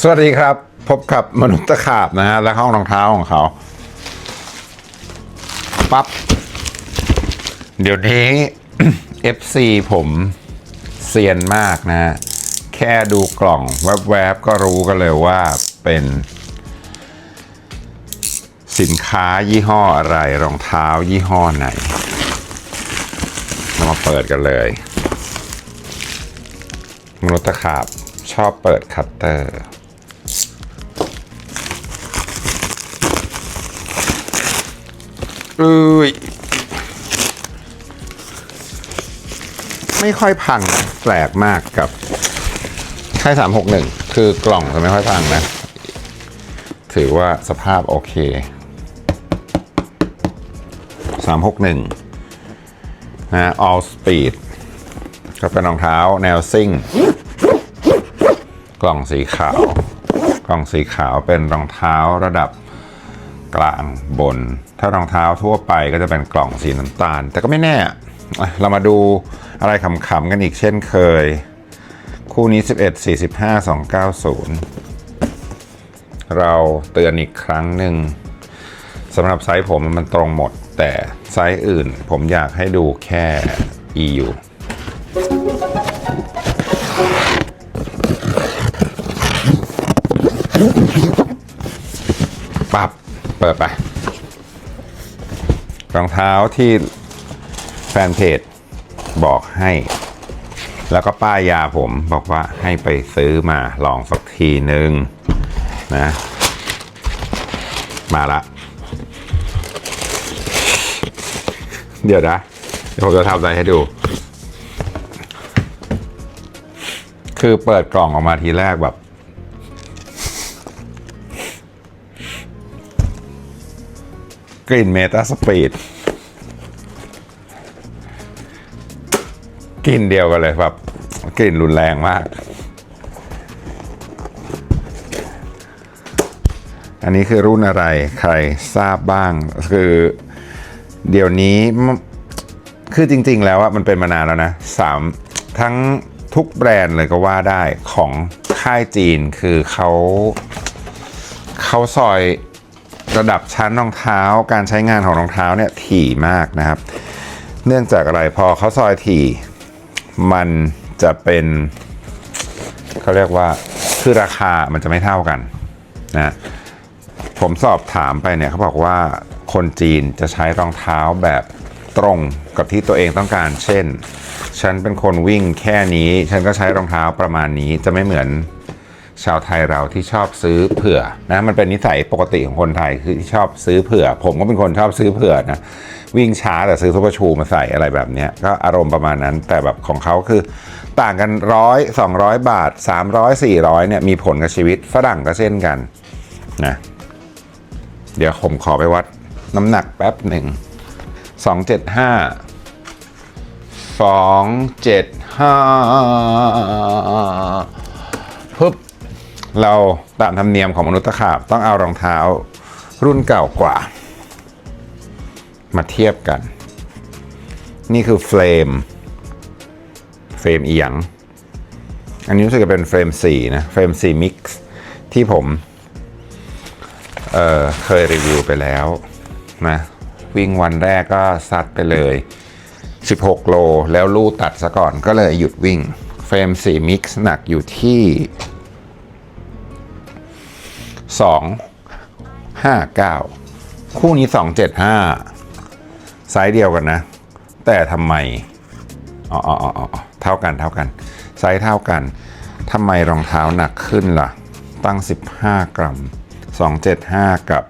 สวัสดีครับ พบกับมนุษย์ตะขาบนะฮะและห้องรองเท้าของเขาปั๊บเดี๋ยวนี้ FC ผมเซียนมากนะฮะแค่ดูกล่องแวบๆก็รู้กันเลยว่าเป็น สินค้ายี่ห้ออะไรรองเท้ายี่ห้อไหน เรามาเปิดกันเลย มนุษย์ตะขาบชอบเปิดคัตเตอร์ อุ้ยไม่ค่อยพังนะแปลกมากกับไข่สามหกหนึ่งคือกล่องจะไม่ค่อยพังนะ ถือว่าสภาพโอเคสามหกหนึ่งนะ all speed ก็เป็นรองเท้าแนวซิ่ง กล่องสีขาว กล่องสีขาวเป็นรองเท้าระดับ กลางบน ถ้ารองเท้าทั่วไปก็จะเป็นกล่องสีน้ำตาล แต่ก็ไม่แน่ เรามาดูอะไรขำๆกันอีกเช่นเคย คู่นี้ 11 45 290 เราเตือนอีกครั้งหนึ่งสำหรับไซส์ผมมันตรงหมด แต่ไซส์อื่นผมอยากให้ดูแค่ EU ปับ เปิดไป รองเท้าที่แฟนเพจบอกให้ แล้วก็ป้ายยาผมบอกว่าให้ไปซื้อมาลองสักทีหนึ่งนะ มาละ เดี๋ยวนะ เดี๋ยวผมจะทำอะไรให้ดู คือเปิดกล่องออกมาทีแรกแบบ กลิ่นเมตาสปีดกลิ่นเดียวกันเลยแบบกลิ่นรุนแรงมาก อันนี้คือรุ่นอะไรใครทราบบ้าง คือเดี๋ยวนี้คือจริง ๆ แล้วอะมันเป็นมานานแล้วนะสามทั้งทุกแบรนด์เลยก็ว่าได้ของค่ายจีนคือเขาเขาซอย ระดับชั้นรองเท้าการใช้งานของรองเท้าเนี่ยถี่มากนะครับ เนื่องจากอะไรพอเขาซอยถี่ มันจะเป็นเขาเรียกว่าคือราคามันจะไม่เท่ากันนะผมสอบถามไปเนี่ยเขาบอกว่าคนจีนจะใช้รองเท้าแบบตรงกับที่ตัวเองต้องการ เช่น ฉันเป็นคนวิ่งแค่นี้ ฉันก็ใช้รองเท้าประมาณนี้จะไม่เหมือน ชาวไทยเราที่ชอบซื้อเผื่อนะมันเป็นนิสัยปกติของคนไทยคือชอบซื้อเผื่อ ผมก็เป็นคนชอบซื้อเผื่อนะวิ่งช้าแต่ซื้อซุปเปอร์ชูมาใส่อะไรแบบนี้ก็อารมณ์ประมาณนั้นแต่แบบของเขาคือ ต่างกันร้อยสองร้อยบาทสามร้อยสี่ร้อยเนี่ยมีผลกับชีวิตฝรั่งก็เช่นกันนะเดี๋ยวผมขอไปวัดน้ำหนักแป๊บหนึ่งสองเจ็ดห้าสองเจ็ดห้า เราตามธรรมเนียมของมนุษย์ตะขาบต้องเอารองเท้ารุ่นเก่ากว่า มาเทียบกัน นี่คือเฟรม เฟรมเอียง อันนี้รู้สึกจะเป็นเฟรม 4 นะ เฟรม4 Mix ที่ผมเเคยรีวิวไปแล้วนะวิ่งวันแรกก็ซัดไปเลย 16 โล แล้วลู่ตัดซะก่อนก็เลยหยุดวิ่ง เฟรม4 Mix หนักอยู่ที่ สองห้าเก้าคู่นี้สองเจ็ดห้าไซส์เดียวกันนะ แต่ทำไมอ๋ออ๋ออ๋อเท่ากันเท่ากันไซส์เท่ากันทำไมรองเท้าหนักขึ้นล่ะ ตั้ง 15 กรัม 275 กับ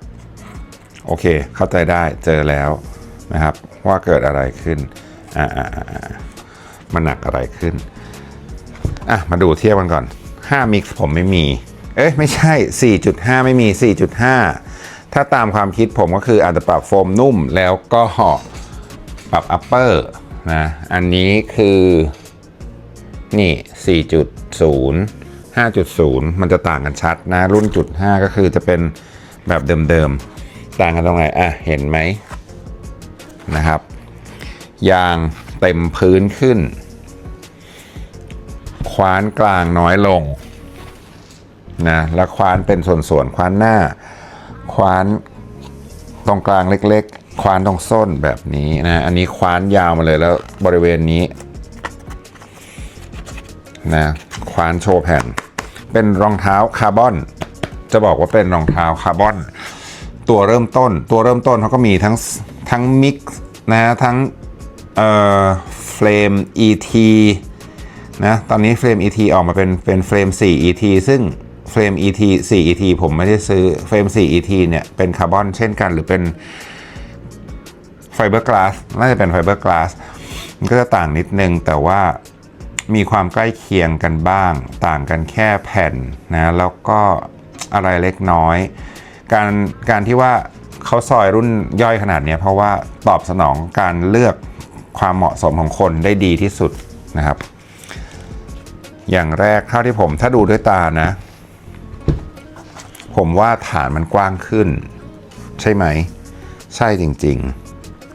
โอเค เข้าใจได้เจอแล้วนะครับ ว่าเกิดอะไรขึ้นอ่าอ่าอ่ามันหนักอะไรขึ้นอะมาดูเทียบกันก่อน 5 มิกซ์ผมไม่มี เอ๊ะไม่ใช่ 4.5 ไม่มี 4.5 ถ้าตามความคิดผมก็คืออาจจะปรับโฟมนุ่มแล้วก็ปรับอัปเปอร์นะอันนี้คือนี่ 4.0 5.0 มันจะต่างกันชัดนะ รุ่นจุด5ก็คือจะเป็นแบบเดิมๆ ต่างกันตรงไหนอะเห็นไหมนะครับ ยางเต็มพื้นขึ้น คว้านกลางน้อยลง นะแล้วควานเป็นส่วนๆควานหน้า ควานตรงกลางเล็กๆ ควานตรงส้นแบบนี้นะอันนี้ควานยาวมาเลยแล้วบริเวณนี้นะควานโชว์แผ่น เป็นรองเท้าคาร์บอน จะบอกว่าเป็นรองเท้าคาร์บอน ตัวเริ่มต้น ตัวเริ่มต้นเขาก็มีทั้งทั้งมิกซ์นะทั้งเอ่อเฟรม ET นะตอนนี้เฟรม ET ออกมาเป็นเป็นเฟรม 4 ET ซึ่ง รม ET 4 ET ผมไม่ได้ซื้อเฟรม4 ET เนี่ยเป็นคาร์บอนเช่นกัน หรือเป็นไฟเบอร์กลาสน่าจะเป็นไฟเบอร์กลาสมันก็จะต่างนิดนึง แต่ว่ามีความใกล้เคียงกันบ้าง ต่างกันแค่แผ่นนะแล้วก็อะไรเล็กน้อย การการที่ว่าเขาซอยรุ่นย่อยขนาดเนี้ยเพราะว่าตอบสนองการเลือกความเหมาะสมของคนได้ดีที่สุดนะครับ อย่างแรกเท่าที่ผมถ้าดูด้วยตานะ ผมว่าฐานมันกว้างขึ้น ใช่ไหม ใช่จริง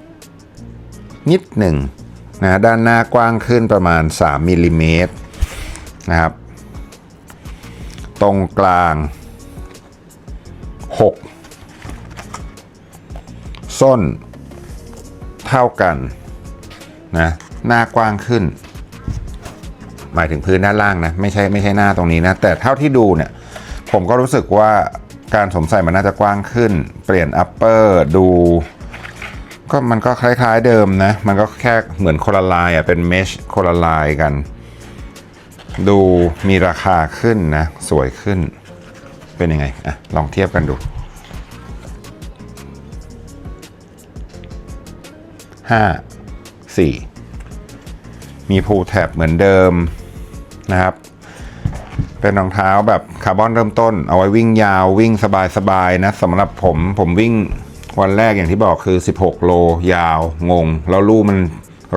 ๆ นิดหนึ่งนะด้านหน้ากว้างขึ้นประมาณ 3มิลลิเมตรนะครับ ตรงกลาง 6 ส้น เท่ากันนะหน้ากว้างขึ้น หมายถึงพื้นด้านล่างนะ ไม่ใช่ไม่ใช่หน้าตรงนี้นะ แต่เท่าที่ดูเนี่ย ผมก็รู้สึกว่าการสวมใส่มันน่าจะกว้างขึ้น เปลี่ยนอัปเปอร์ดู ก็มันก็คล้ายๆเดิมนะ มันก็แค่เหมือนคนละลายอะเป็นเมชคนละลายกัน ดูมีราคาขึ้นนะ สวยขึ้น เป็นยังไงอะลองเทียบกันดูห้าสี่มีพูแท็บเหมือนเดิมนะครับ เป็นรองเท้าแบบคาร์บอนเริ่มต้น เอาไว้วิ่งยาววิ่งสบายๆนะสำหรับผมผมวิ่งวันแรกอย่างที่บอกคือ 16 โลยาวงง แล้วลู่มัน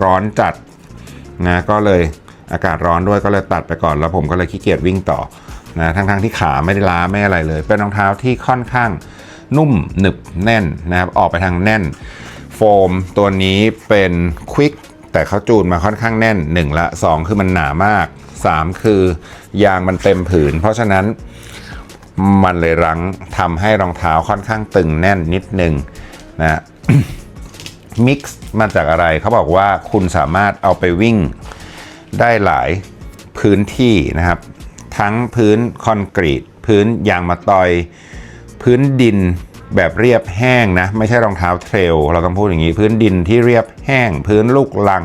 ร้อนจัดนะก็เลยอากาศร้อนด้วยก็เลยตัดไปก่อน แล้วผมก็เลยขี้เกียจวิ่งต่อนะทั้งๆที่ขาไม่ได้ล้าไม่อะไรเลย เป็นรองเท้าที่ค่อนข้างนุ่มหนึบแน่นนะครับออกไปทางแน่น โฟมตัวนี้เป็นควิกแต่เขาจูนมาค่อนข้างแน่น 1 ละ 2 คือมันหนามาก 3 คือยางมันเต็มผืน เพราะฉะนั้นมันเลยรั้งทำให้รองเท้าค่อนข้างตึงแน่นนิดนึงนะมิกซ์มาจากอะไรเขาบอกว่าคุณสามารถเอาไปวิ่งได้หลายพื้นที่นะครับ ทั้งพื้นคอนกรีต พื้นยางมะตอย พื้นดินแบบเรียบแห้งนะ ไม่ใช่รองเท้าเทรล เราต้องพูดอย่างนี้ พื้นดินที่เรียบแห้ง พื้นลูกลัง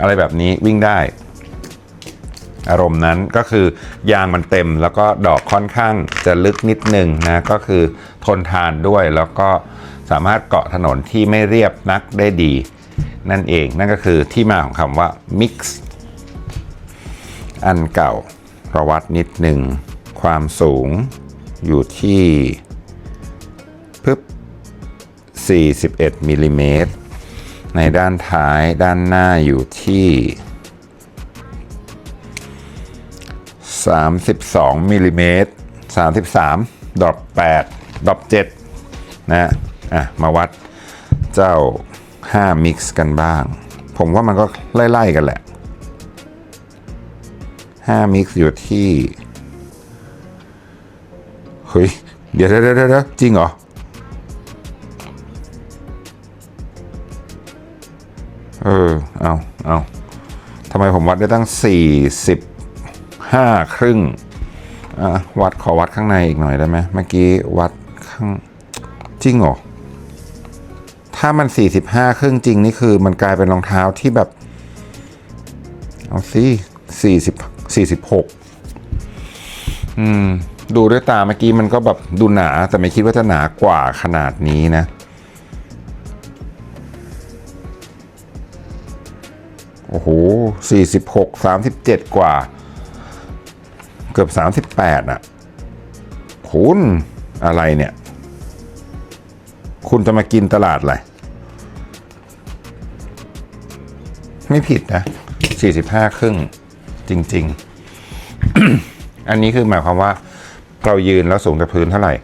อะไรแบบนี้วิ่งได้ อารมณ์นั้นก็คือยางมันเต็มแล้วก็ดอกค่อนข้างจะลึกนิดนึงนะก็คือทนทานด้วยแล้วก็สามารถเกาะถนนที่ไม่เรียบนักได้ดี นั่นเองนั่นก็คือที่มาของคำว่า mix อันเก่าประวัตินิดหนึ่งความสูงอยู่ที่ปึ๊บ41มิลลิเมตรในด้านท้ายด้านหน้าอยู่ที่ 32มิลลิเมตร33ดอป8ดอป7นะอะมาวัดเจ้า 5 มิกซ์กันบ้าง ผมว่ามันก็ไล่ๆกันแหละ 5 มิกซ์อยู่ที่ เฮ้ย เดี๋ยวเดี๋ยวเดี๋ยวจริงเหรอเออ เอาเอาทำไมผมวัดได้ตั้ง 45ครึ่งอะวัดขอวัดข้างในอีกหน่อยได้ไหมเมื่อกี้วัดข้างจริงเหรอถ้ามัน 45 ครึ่งจริงนี่คือมันกลายเป็นรองเท้าที่แบบ เอาสิ40 46 อืม ดูด้วยตาเมื่อกี้มันก็แบบดูหนา แต่ไม่คิดว่าจะหนากว่าขนาดนี้นะโอ้โห46 37 กว่า เกือบ 38อะ คุณอะไรเนี่ย คุณจะมากินตลาดอะไรไม่ผิดนะ 45 ครึ่งจริง ๆ อันนี้คือหมายความว่า เรายืนแล้วสูงจากพื้นเท่าไหร่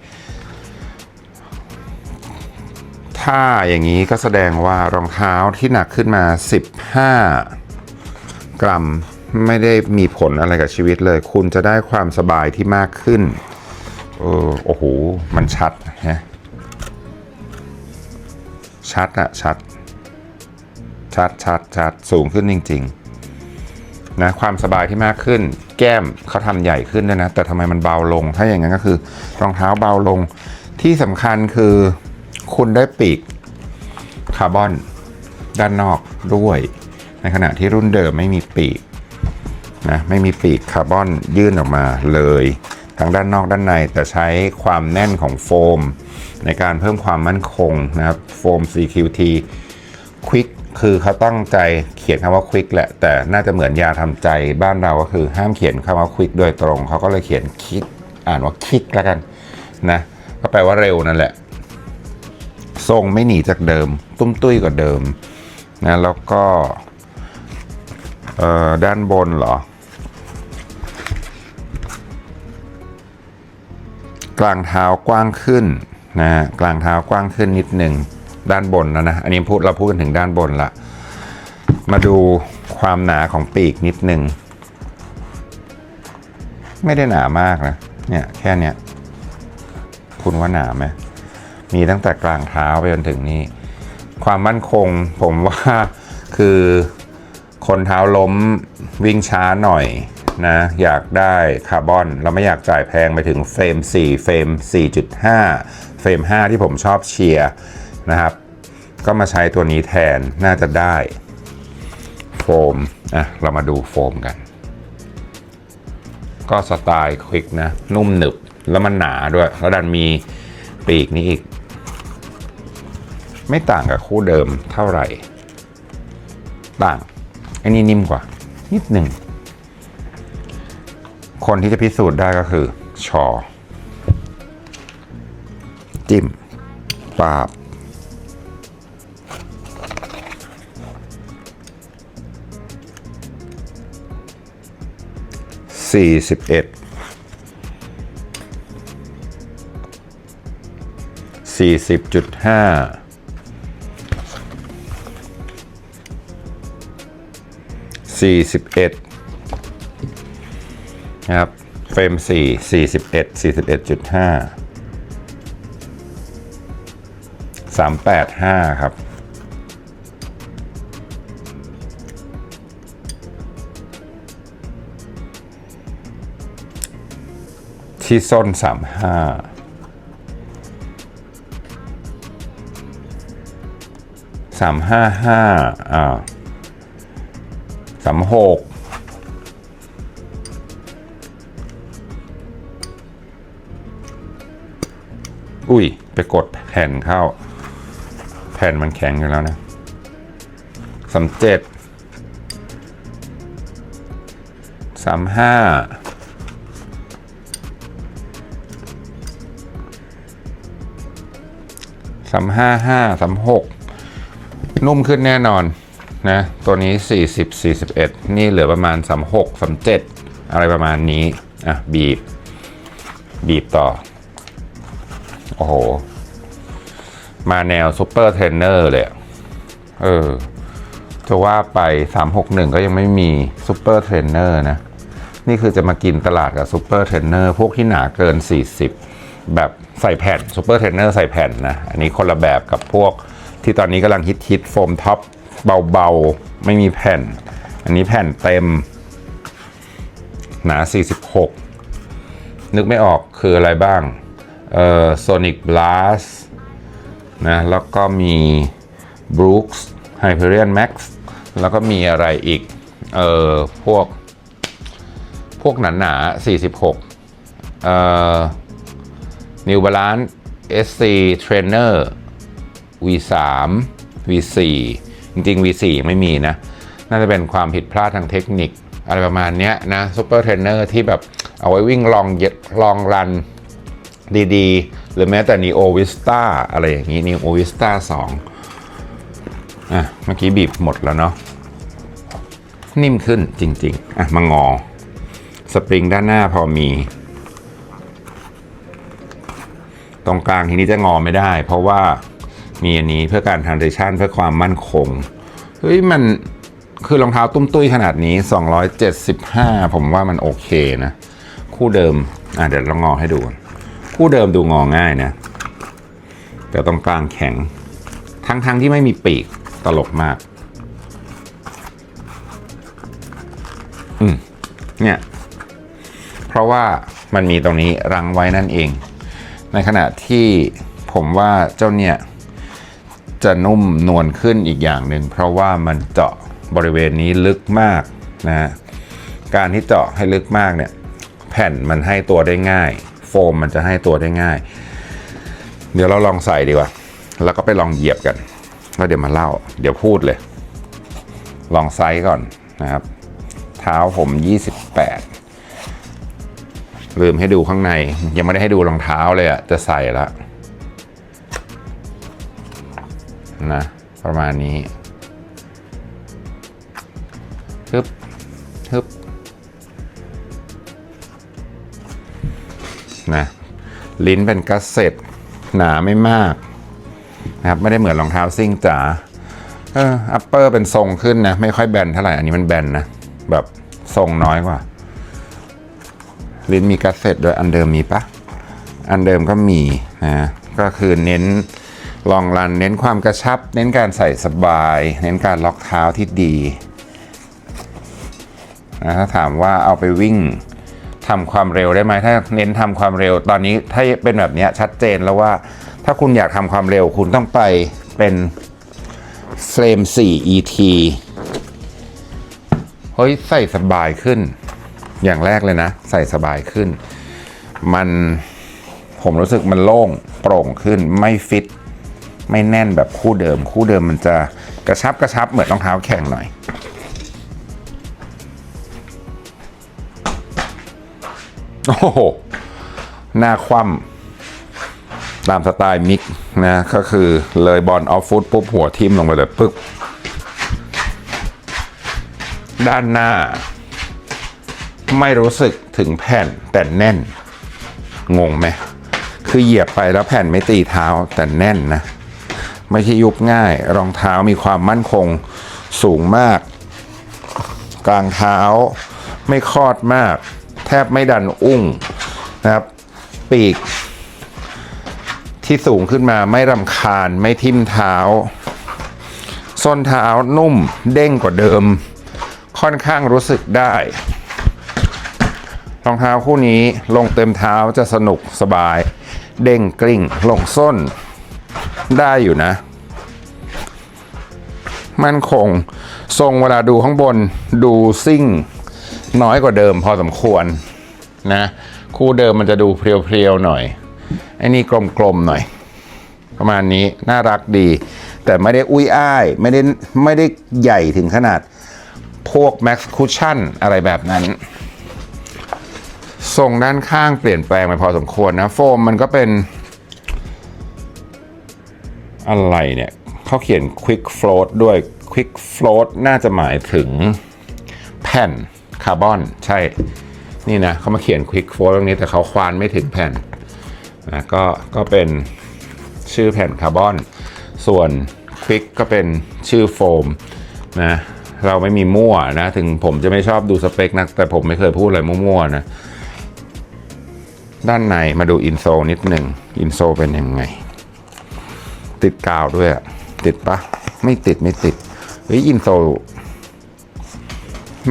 ถ้าอย่างนี้ก็แสดงว่ารองเท้าที่หนักขึ้นมา 15 กรัม ไม่ได้มีผลอะไรกับชีวิตเลย คุณจะได้ความสบายที่มากขึ้นเออโอ้โห มันชัดฮะชัดอะชัด ชัดชัดชัดสูงขึ้นจริง ๆ นะ ความสบายที่มากขึ้น แก้มเขาทำใหญ่ขึ้นด้วยนะ แต่ทำไมมันเบาลง ถ้าอย่างนั้นก็คือ รองเท้าเบาลง ที่สำคัญคือ คุณได้ปีกคาร์บอน ด้านนอกด้วย ในขณะที่รุ่นเดิมไม่มีปีก นะไม่มีปีกคาร์บอนยื่นออกมาเลย ทั้งด้านนอกด้านในแต่ใช้ความแน่นของโฟม ในการเพิ่มความมั่นคงนะครับโฟม CQT Quick คือเขาตั้งใจเขียนคำว่า Quick แหละ แต่น่าจะเหมือนยาทำใจบ้านเราก็คือห้ามเขียนคำว่า Quick โดยตรง เขาก็เลยเขียนคิดอ่านว่าคิกแล้วกันนะ ก็แปลว่าเร็วนั่นแหละ ทรงไม่หนีจากเดิม ตุ้มตุ้ยกว่าเดิมนะแล้วก็ด้านบนเหรอ กลางเท้ากว้างขึ้นนะฮะกลางเท้ากว้างขึ้นนิดหนึ่งด้านบนแล้วนะอันนี้พูดเราพูดกันถึงด้านบนละมาดูความหนาของปีกนิดหนึ่งไม่ได้หนามากนะเนี่ยแค่เนี้ยคุณว่าหนาไหมมีตั้งแต่กลางเท้าไปจนถึงนี่ความมั่นคงผมว่าคือคนเท้าล้มวิ่งช้าหน่อย นะอยากได้คาร์บอน เราไม่อยากจ่ายแพงไปถึงเฟรม 4 เฟรม 4.5 เฟรม 5 ที่ผมชอบเชียร์นะครับ ก็มาใช้ตัวนี้แทนน่าจะได้ โฟมอะเรามาดูโฟมกัน ก็สไตล์ควิกนะ นุ่มหนึบแล้วมันหนาด้วย แล้วดันมีปีกนี้อีก ไม่ต่างกับคู่เดิมเท่าไหร่ ต่างไอ้นี่นิ่มกว่า นิดหนึ่ง คนที่จะพิสูจน์ได้ก็คือ ชอ จิ้ม ปาบ สี่สิบเอ็ด สี่สิบจุดห้าสี่สิบเอ็ด นะครับ เฟรม 4 41 41.5 385 ครับ ที่ส้น 35ห้าอ่าสามหก อุ้ย ไปกดแผ่นเข้า แผ่นมันแข็งอยู่แล้วนะสามเจ็ดสามห้าสามห้าห้าสามหกนุ่มขึ้นแน่นอนนะ ตัวนี้ 40 41 นี่เหลือประมาณ 36 37 อะไรประมาณนี้ อะ บีบ บีบต่อ โอ้โห มาแนวซูเปอร์เทรนเนอร์เลยเออ จะว่าไป 361 ก็ยังไม่มีซูเปอร์เทรนเนอร์นะ นี่คือจะมากินตลาดกับซูเปอร์เทรนเนอร์พวกที่หนาเกิน 40 แบบใส่แผ่นซูเปอร์เทรนเนอร์ใส่แผ่นนะ อันนี้คนละแบบกับพวกที่ตอนนี้กำลังฮิตฮิตโฟมท็อปเบาๆ ไม่มีแผ่น อันนี้แผ่นเต็ม หนา 46 นึกไม่ออกคืออะไรบ้าง เอ่อ Sonic Blast นะ แล้วก็มี Brooks Hyperion Max แล้วก็มีอะไรอีก เอ่อ พวก พวกหนาหนา46 เอ่อ New Balance SC Trainer V3 V4 จริงๆ V4 ยังไม่มีนะ น่าจะเป็นความผิดพลาดทางเทคนิค อะไรประมาณนี้นะซูเปอร์เทรนเนอร์ที่แบบเอาไว้วิ่งลองเย็ดลองรัน ดีๆ หรือแม้แต่ Neo Vista อะไรอย่างนี้ Neo Vista 2อะเมื่อกี้บีบหมดแล้วเนาะนิ่มขึ้นจริง ๆ อะ มางอ สปริงด้านหน้าพอมี ตรงกลางทีนี้จะงอไม่ได้ เพราะว่ามีอันนี้เพื่อการ transition เพื่อความมั่นคง เฮ้ย มันคือรองเท้าตุ้มตุ้ยขนาดนี้ 275 ผมว่ามันโอเคนะ คู่เดิม อะ เดี๋ยวลองงอให้ดูก่อน คู่เดิมดูงอง่ายนะแต่ตรงกลางแข็ง ทั้งๆที่ไม่มีปีกตลกมาก อืม เนี่ย เพราะว่ามันมีตรงนี้รังไว้นั่นเอง ในขณะที่ผมว่าเจ้าเนี่ย จะนุ่มนวลขึ้นอีกอย่างหนึ่ง เพราะว่ามันเจาะบริเวณนี้ลึกมากนะ การที่เจาะให้ลึกมากเนี่ย แผ่นมันให้ตัวได้ง่าย โฟมมันจะให้ตัวได้ง่าย เดี๋ยวเราลองใส่ดีกว่า แล้วก็ไปลองเหยียบกัน แล้วเดี๋ยวมาเล่า เดี๋ยวพูดเลย ลองไซส์ก่อนนะครับ เท้าผม 28 ลืมให้ดูข้างใน ยังไม่ได้ให้ดูรองเท้าเลยอะจะใส่ละนะประมาณนี้ฮึบฮึบ นะลิ้นเป็นกัสเซ็ตหนาไม่มากนะครับไม่ได้เหมือนรองเท้าซิ่งจ๋าเอออัปเปอร์เป็นทรงขึ้นนะ ไม่ค่อยแบนเท่าไหร่อันนี้มันแบนนะ แบบทรงน้อยกว่า ลิ้นมีกัสเซ็ตด้วยอันเดิมมีปะอันเดิมก็มีนะก็คือเน้นลองรันเน้นความกระชับ เน้นการใส่สบาย เน้นการล็อกเท้าที่ดีนะถ้าถามว่าเอาไปวิ่ง ทำความเร็วได้ไหมถ้าเน้นทำความเร็วตอนนี้ถ้าเป็นแบบนี้ชัดเจนแล้วว่า ถ้าคุณอยากทำความเร็วคุณต้องไปเป็นเฟรม 4 ET เฮ้ยใส่สบายขึ้น อย่างแรกเลยนะ ใส่สบายขึ้น มันผมรู้สึกมันโล่งโปร่งขึ้นไม่ฟิต ไม่แน่นแบบคู่เดิม คู่เดิมมันจะกระชับกระชับเหมือนรองเท้าแข่งหน่อย โอ้โห หน้าคว่ำตามสไตล์มิกนะ ก็คือเลยบอลออฟฟุตปุ๊บหัวทิ่มลงไปเลยปึ๊บ ด้านหน้า ไม่รู้สึกถึงแผ่นแต่แน่น งงไหม คือเหยียบไปแล้วแผ่นไม่ตีเท้าแต่แน่นนะ ไม่ใช่ยุบง่าย รองเท้ามีความมั่นคงสูงมาก กลางเท้าไม่คลอดมาก แทบไม่ดันอุ้งนะครับ ปีก ที่สูงขึ้นมาไม่รำคาญไม่ทิ่มเท้า ส้นเท้านุ่มเด้งกว่าเดิม ค่อนข้างรู้สึกได้รองเท้าคู่นี้ลงเต็มเท้าจะสนุกสบาย เด้งกลิ้งลงส้น ได้อยู่นะ มั่นคง ทรงเวลาดูข้างบนดูซิ่ง น้อยกว่าเดิมพอสมควรนะ คู่เดิมมันจะดูเพรียวๆหน่อยไอ้นี่กลมๆหน่อย ประมาณนี้น่ารักดี แต่ไม่ได้อุ้ยอ้ายไม่ได้ไม่ได้ใหญ่ถึงขนาด พวก Max Cushion อะไรแบบนั้นทรงด้านข้างเปลี่ยนแปลงไปพอสมควรนะ โฟมมันก็เป็น อะไรเนี่ยเขาเขียน Quick Float ด้วย Quick Float น่าจะหมายถึงแผ่น คาร์บอนใช่ นี่นะเขามาเขียน Quick Float ตรงนี้แต่เขาควานไม่ถึงแผ่นนะก็ก็เป็นชื่อแผ่นคาร์บอน ส่วน Quick ก็เป็นชื่อโฟมนะเราไม่มีมั่วนะ ถึงผมจะไม่ชอบดูสเปคนะแต่ผมไม่เคยพูดอะไรมั่วๆนะ ด้านในมาดูอินโซนิดหนึ่งอินโซเป็นยังไง ติดกาวด้วยอะติดปะไม่ติดไม่ติดเฮ้ยอินโซ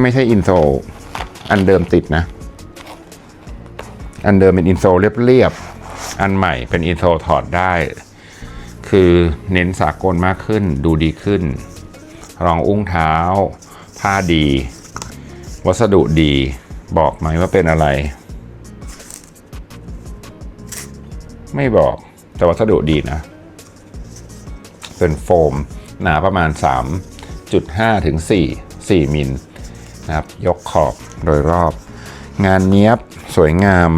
ไม่ใช่อินโซอันเดิมติดนะ อันเดิมเป็นอินโซเรียบๆ อันใหม่เป็นอินโซถอดได้ คือเน้นสากลมากขึ้นดูดีขึ้น รองอุ้งเท้า ผ้าดี วัสดุดีบอกไหมว่าเป็นอะไร ไม่บอกแต่วัสดุดีนะ เป็นโฟมหนาประมาณ 3.5 ถึง 4 4 มิล นะครับ ยกขอบโดยรอบ งานเนี้ยบสวยงาม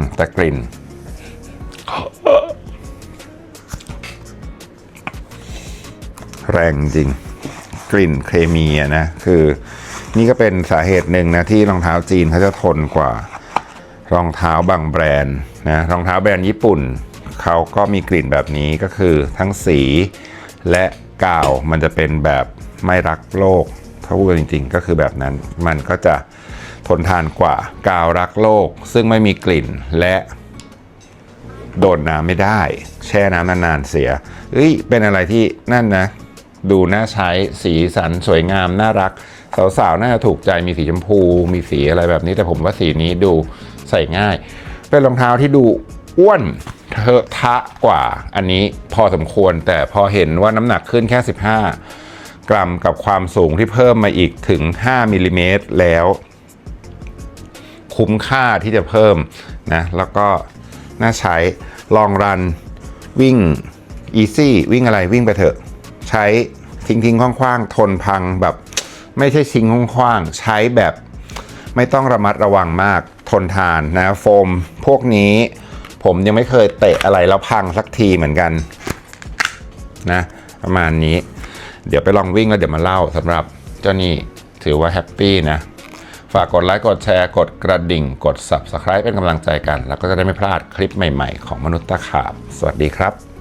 มแต่กลิ่น แรงจริง กลิ่นเคมีนะ คือ นี่ก็เป็นสาเหตุหนึ่งนะ ที่รองเท้าจีนเขาจะทนกว่า รองเท้าบางแบรนด์นะรองเท้าแบรนด์ญี่ปุ่นเขาก็มีกลิ่นแบบนี้ก็คือทั้งสีและกาวมันจะเป็นแบบ ไม่รักโลกถ้าพูดจริง ๆ ก็คือแบบนั้นมันก็จะทนทานกว่ากาวรักโลก ซึ่งไม่มีกลิ่นและโดนน้ำไม่ได้ แช่น้ำนานๆเสียเอ้ยเป็นอะไรที่นั่นนะ ดูน่าใช้สีสันสวยงามน่ารัก สาวๆน่าจะถูกใจมีสีชมพู มีสีอะไรแบบนี้แต่ผมว่าสีนี้ดูใส่ง่าย เป็นรองเท้าที่ดูอ้วนเทอะทะกว่าอันนี้พอสมควรแต่พอเห็นว่าน้ำหนักขึ้นแค่ 15 กรัมกับความสูงที่เพิ่มมาอีกถึง 5มิลลิเมตรแล้ว คุ้มค่าที่จะเพิ่มนะแล้วก็น่าใช้ลองรันวิ่งอีซี่วิ่งอะไรวิ่งไปเถอะ ใช้ทิ้งทิ้งคว้างๆทนพังแบบ ไม่ใช่ทิ้งคว้างๆใช้แบบไม่ต้องระมัดระวังมากทนทานนะโฟมพวกนี้ผมยังไม่เคยเตะอะไรแล้วพังสักทีเหมือนกันนะประมาณนี้ เดี๋ยวไปลองวิ่งแล้วเดี๋ยวมาเล่าสำหรับเจ้านี่ถือว่าแฮปปี้นะ ฝากกดไลค์กดแชร์กดกระดิ่ง กด Subscribe เป็นกำลังใจกัน แล้วก็จะได้ไม่พลาดคลิปใหม่ๆ ของมนุษย์ตะขาบ สวัสดีครับ